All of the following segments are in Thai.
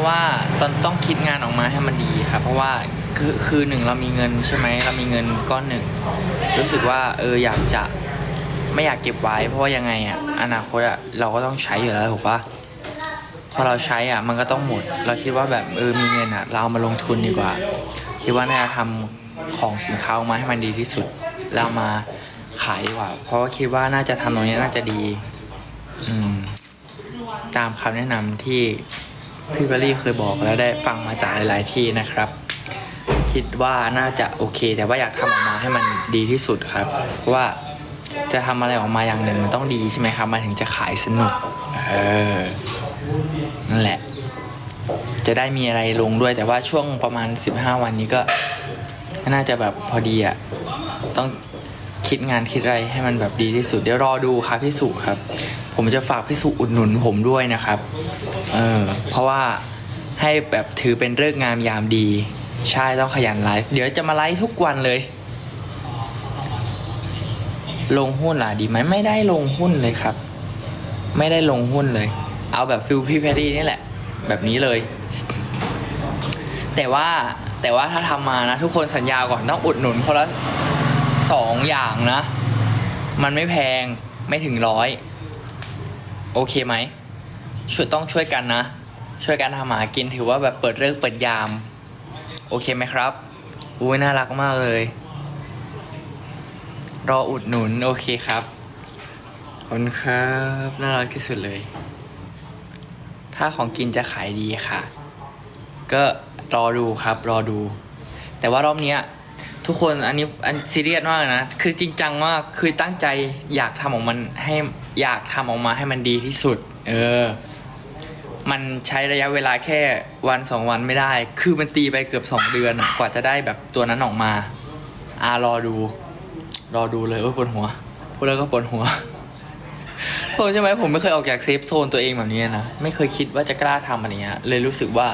ราะว่าตอนต้องคิดงานออกมาให้มันดีครับเพราะว่าคือคือหนึ่งเรามีเงินใช่ไหมเรามีเงินก้อนหนึ่งรู้สึกว่าเอออยากจะไม่อยากเก็บไว้ เพราะว่ายังไงอะอนาคตอะเราก็ต้องใช้อยู่แล้วถูกปะพอเราใช้อะมันก็ต้องหมด เราคิดว่าแบบเออมีเงินอะเราเอามาลงทุนดีกว่า คิดว่าน่าจะทำของสินค้าออกมาให้มันดีที่สุดเอามาขายดีกว่า เพราะว่าคิดว่าน่าจะทำตรงนี้น่าจะดี อืมตามคำแนะนำที่ พี่เบลลี่เคยบอกแล้วได้ฟังมาจากหลาย ๆ ที่นะครับ คิดว่าน่าจะโอเค แต่ว่าอยากทำออกมาให้มันดีที่สุดครับ เพราะว่าจะทำอะไรออกมาอย่างหนึ่งมันต้องดีใช่ไหมครับ มันถึงจะขายสนุก เออ นั่นแหละ จะได้มีอะไรลงด้วย แต่ว่าช่วงประมาณ 15 วันนี้ก็ น่าจะแบบพอดีอะต้อง คิดงานคิดอะไรให้มันแบบดีที่สุด เดี๋ยวรอดูครับพี่สุครับ ผมจะฝากพี่สุอุดหนุนผมด้วยนะครับ เออเพราะว่าให้แบบถือเป็นเรื่องงามยามดี ใช่ต้องขยันไลฟ์เดี๋ยวจะมาไลฟ์ทุกวันเลย ลงหุ้นล่ะดีไหมไม่ได้ลงหุ้นเลยครับ ไม่ได้ลงหุ้นเลย เอาแบบฟิลพี่แพดดี้นี่แหละ แบบนี้เลย แต่ว่าแต่ว่าถ้าทำมานะ ทุกคนสัญญาก่อนต้องอุดหนุนคนละ สองอย่างนะ มันไม่แพงไม่ถึงร้อยโอเคไหมช่วยต้องช่วยกันนะ ช่วยกันทำหากินถือว่าแบบเปิดเลิกเปิดยาม โอเคไหมครับอุ้ยน่ารักมากเลย รออุดหนุนโอเคครับขอบคุณครับน่ารักที่สุดเลย ถ้าของกินจะขายดีค่ะ ก็รอดูครับรอดู แต่ว่ารอบเนี้ย ทุกคนอันนี้อันซีเรียสมากนะ คือจริงจังมากคือตั้งใจอยากทำออกมันให้อยากทำออกมาให้มันดีที่สุด เออ มันใช้ระยะเวลาแค่วันสองวันไม่ได้ คือมันตีไปเกือบสองเดือนอะกว่าจะได้แบบตัวนั้นออกมาอ่ารอดู รอดูเลยโอ้ยปวดหัวพูดแล้วก็ปวดหัวโทษใช่ไหมผมไม่เคยออกจากเซฟโซนตัวเองแบบนี้นะ ไม่เคยคิดว่าจะกล้าทำอันเนี้ยเลยรู้สึกว่า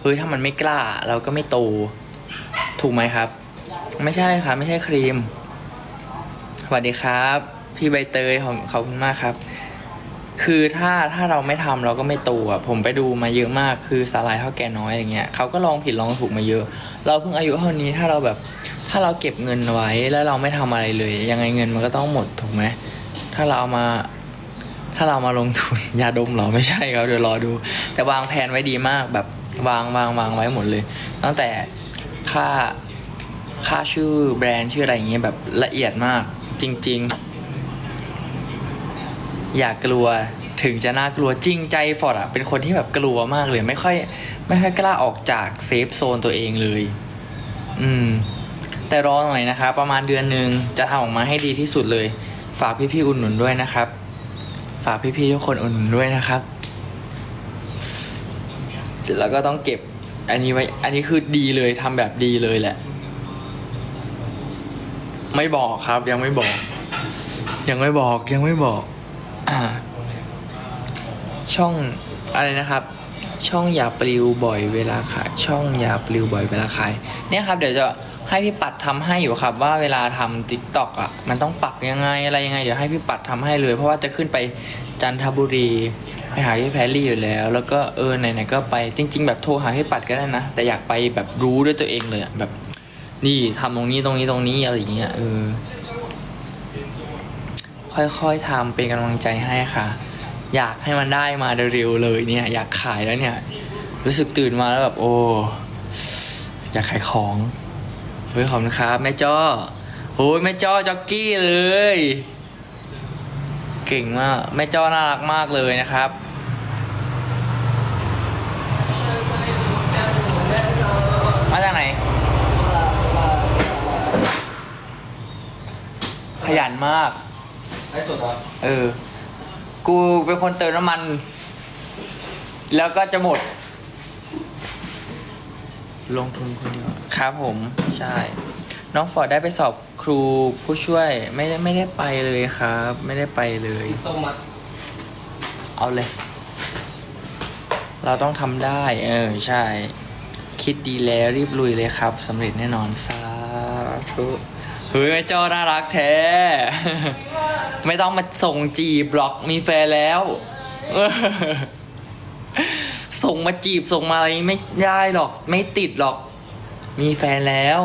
เฮ้ยถ้ามันไม่กล้าเราก็ไม่โต ถูกไหมครับ ไม่ใช่ครับไม่ใช่ครีม สวัสดีครับ พี่ใบเตยขอบขอบคุณมากครับ คือถ้าถ้าเราไม่ทำเราก็ไม่โตอะผมไปดูมาเยอะมากคือสาลายเท่าแก่น้อยอะไรเงี้ยเขาก็ลองผิดลองถูกมาเยอะ เราเพิ่งอายุเท่านี้ถ้าเราแบบถ้าเราเก็บเงินไว้แล้วเราไม่ทำอะไรเลย ยังไงเงินมันก็ต้องหมดถูกไหมถ้าเราเอามาถ้าเรามาลงทุนยาดมหรอไม่ใช่ครับเดี๋ยวรอดู แต่วางแผนไว้ดีมากแบบวางวางวางไว้หมดเลย ตั้งแต่ค่า ค่าชื่อแบรนด์ชื่ออะไรอย่างเงี้ยแบบละเอียดมากจริง ๆ อย่ากกลัวถึงจะน่ากลัวจริงใจฟอร์ดอะเป็นคนที่แบบกลัวมากเลยไม่ค่อยไม่ค่อยกล้าออกจากเซฟโซนตัวเองเลย อืม แต่รอหน่อยนะครับประมาณเดือนหนึ่งจะทำออกมาให้ดีที่สุดเลย ฝากพี่ๆอุ่นหนุนด้วยนะครับ ฝากพี่ๆทุกคนอุ่นหนุนด้วยนะครับแล้วก็ต้องเก็บอันนี้ไว้ อันนี้คือดีเลยทำแบบดีเลยแหละ ไม่บอกครับ ยังไม่บอก ยังไม่บอกยังไม่บอกอ่าช่องอะไรนะครับ ช่องอย่าปลิวบ่อยเวลาขาย ช่องอย่าปลิวบ่อยเวลาขายเนี่ยครับ เดี๋ยวจะให้พี่ปัดทำให้อยู่ครับ ว่าเวลาทำติ๊กต็อกอะมันต้องปักยังไงอะไรยังไงเดี๋ยวให้พี่ปัดทำให้เลย เพราะว่าจะขึ้นไปจันทบุรีไปหาพี่แพรรี่อยู่แล้ว แล้วก็เออไหนๆก็ไปจริง ๆ แบบโทรหาพี่ปัดก็ได้นะ แต่อยากไปแบบรู้ด้วยตัวเองเลยอะแบบ นี่ทำตรงนี้ตรงนี้ตรงนี้อะไรอย่างเงี้ยเออค่อยๆทำเป็นกำลังใจให้ค่ะ อยากให้มันได้มาเร็วๆเลยเนี่ย อยากขายแล้วเนี่ย รู้สึกตื่นมาแล้วแบบโอ้อยากขายของเฮ้ยขอบคุณครับแม่จ้อโอ้ยแม่จ้อจ็อกกี้เลย เก่งมากแม่จ้อน่ารักมากเลยนะครับ มาจากไหน ข ยันมาก ไอ้สุดอะเออ กูเป็นคนเติมน้ำมัน แล้วก็จะหมด ลงทุนคนเดียวครับผม ใช่ น้องฟอร์ดได้ไปสอบครูผู้ช่วยไม่ได้ไม่ได้ไปเลยครับ ไม่ได้ไปเลยส้มมัดเอาเลย เราต้องทำได้ เออ ใช่ คิดดีแล้วรีบลุยเลยครับสำเร็จแน่นอนสาธุ เฮ้ยแม่จอน่ารักแท้ ไม่ต้องมาส่งจีบบล็อกมีแฟนแล้ว ส่งมาจีบส่งมาอะไรไม่ได้หรอก ไม่ติดหรอก มีแฟนแล้ว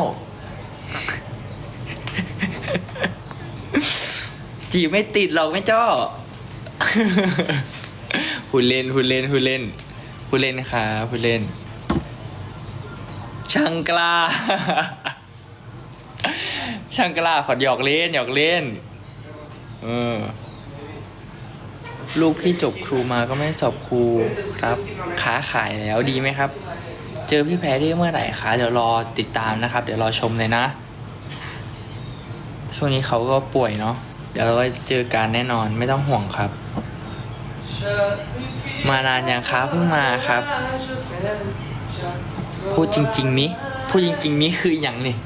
จีบไม่ติดหรอกไม่จ้อหุ่นเล่นหุ่นเล่นหุ่นเล่นหุ่นเล่นครับหุ่นเล่นช่างกล้า ช่างกล้าขอหยอกเล่นหยอกเล่น เออ ลูกพี่จบครูมาก็ไม่สอบครูครับค้าขายแล้วดีไหมครับ เจอพี่แพรรี่เมื่อไหร่คะเดี๋ยวรอติดตามนะครับ เดี๋ยวรอชมเลยนะ ช่วงนี้เขาก็ป่วยเนาะเดี๋ยวเราไว้เจอกันแน่นอนไม่ต้องห่วงครับ มานานยังครับเพิ่งมาครับ พูดจริงๆนี้พูดจริงๆนี้คืออย่างนี่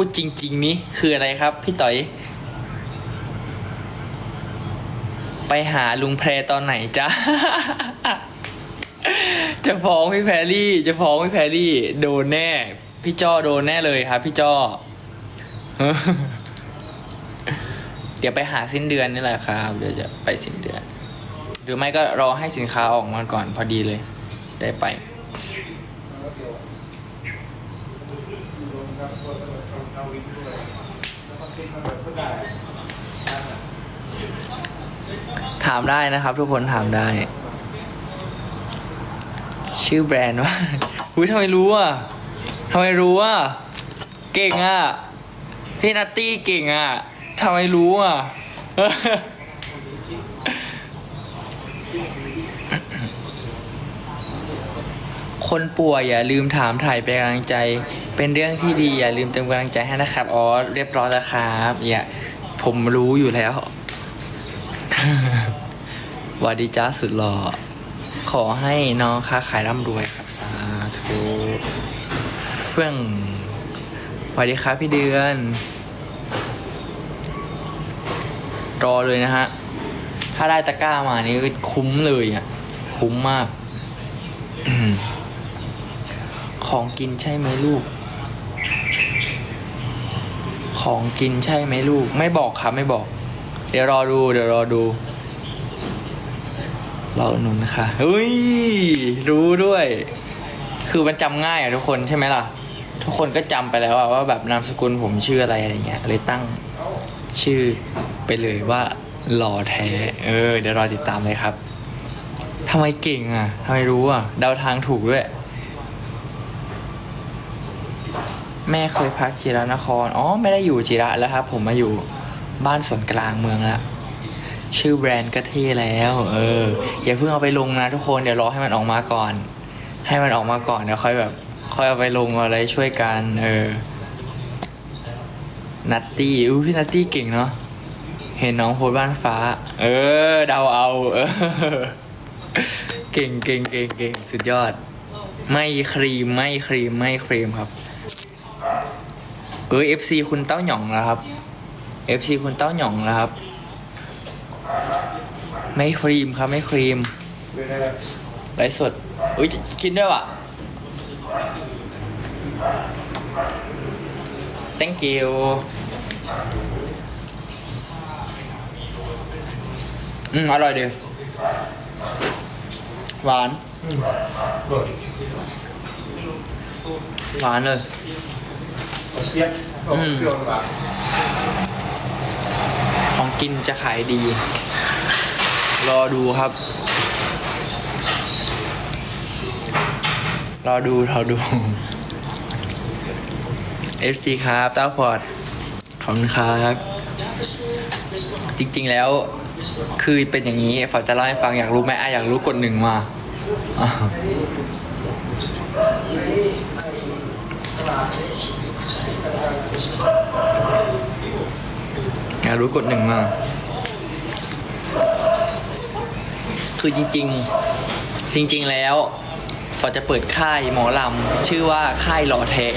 พูดจริง ๆ นี้คืออะไรครับ พี่ต่อย ไปหาลุงแพรตอนไหนจ๊ะ จะฟ้องพี่แพรรี่ จะฟ้องพี่แพรรี่ โดนแน่ พี่จ้อโดนแน่เลยครับ พี่จ้อ เดี๋ยวไปหาสิ้นเดือนนี่แหละครับ เดี๋ยวจะไปสิ้นเดือน หรือไม่ก็รอให้สินค้าออกมาก่อนพอดีเลย ได้ไป ถามได้นะครับ ทุกคนถามได้ ชื่อแบรนด์ว่าอุ้ยทำไมรู้อะทำไมรู้อะเก่งอะพี่นัตตี้เก่งอะทำไมรู้อะคนป่วยอย่าลืมถามถ่ายเป็นกำลังใจ เป็นเรื่องที่ดีอย่าลืมเติมกำลังใจให้นะครับอ๋อเรียบร้อยแล้วครับอย่าผมรู้อยู่แล้ววัสดีจ้าสุดหล่อขอให้น้องค้าขายร่ำรวยครับสาธุเพื่อนสวัสดีครับพี่เดือน รอเลยนะฮะ ถ้าได้ตะกร้ามานี่ก็คุ้มเลยอะ คุ้มมาก ของกินใช่ไหมลูก ของกินใช่ไหมลูก ไม่บอกครับไม่บอก เดี๋ยวรอดูเดี๋ยวรอดูรออุดหนุนค่ะเฮ้ยรู้ด้วย คือมันจำง่ายอะทุกคนใช่ไหมล่ะ ทุกคนก็จำไปแล้วอะว่าแบบนามสกุลผมชื่ออะไรอะไรเงี้ยเลยตั้งชื่อไปเลยว่าหล่อแท้ เออ เดี๋ยวรอติดตามเลยครับทำไมเก่งอะทำไมรู้อะเดาทางถูกด้วย แม่เคยพักจิรนคร อ๋อ ไม่ได้อยู่จิระแล้วครับ ผมมาอยู่บ้านส่วนกลางเมืองละชื่อแบรนด์ก็เท่แล้ว เออ อย่าเพิ่งเอาไปลงนะทุกคน เดี๋ยวรอให้มันออกมาก่อน ให้มันออกมาก่อนเดี๋ยวค่อยแบบ ค่อยเอาไปลงอะไรช่วยกัน เออ นัตตี้ อู้พี่นัตตี้เก่งเนาะ เห็นน้องโพสบ้านฟ้า เออ เดาเอา เออ เก่งเก่งเก่งเก่งสุดยอด ไม่ครีม ไม่ครีม ไม่ครีมครับ เออ FC คุณเต้าหย่องแล้วครับ FC คุณเต้าหย่องแล้วครับ ไม่ครีมครับไม่ครีมไลฟ์สดอุ้ยกินด้วยว่ะ thank you อืม อร่อยดี หวาน หวานเลย ของกินจะขายดี รอดูครับ รอดูรอดู FC ครับต้าฟอร์ดขอบคุณครับ จริงๆแล้วคือเป็นอย่างนี้ฝอจะเล่าให้ฟังอยากรู้ไหมอะอยากรู้กดหนึ่งมา อะ อยากรู้กดหนึ่งมา คือจริง ๆ จริง ๆ แล้วฟอร์ดจะเปิดค่ายหมอลำ ชื่อว่าค่ายหล่อแท้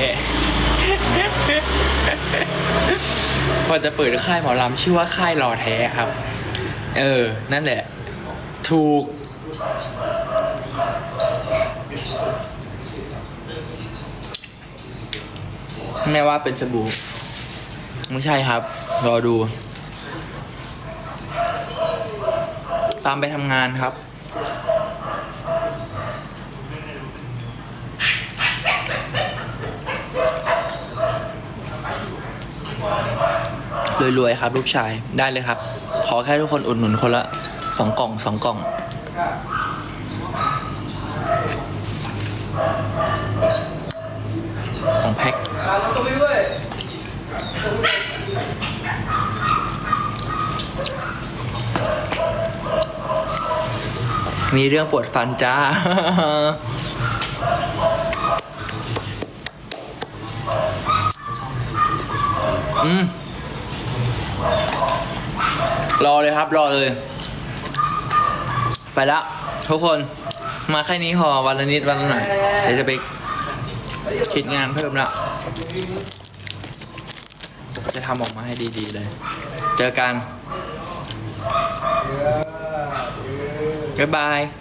พอจะเปิดค่ายหมอลำชื่อว่าค่ายหล่อแท้ครับ เออ นั่นแหละ ถูก แม่ว่าเป็นสบู่ไม่ใช่ครับ รอดู ตามไปทำงานครับรวยๆครับ ลูกชายได้เลยครับ ขอแค่ทุกคนอุดหนุนคนละสองกล่องสองกล่อง มีเรื่องปวดฟันจ้า อืม รอเลยครับ รอเลย ไปละทุกคน มาแค่นี้พอวันละนิดวันละหน่อย เดี๋ยวจะไปคิดงานเพิ่มละจะทำออกมาให้ดี ๆ เลย เจอกัน Goodbye.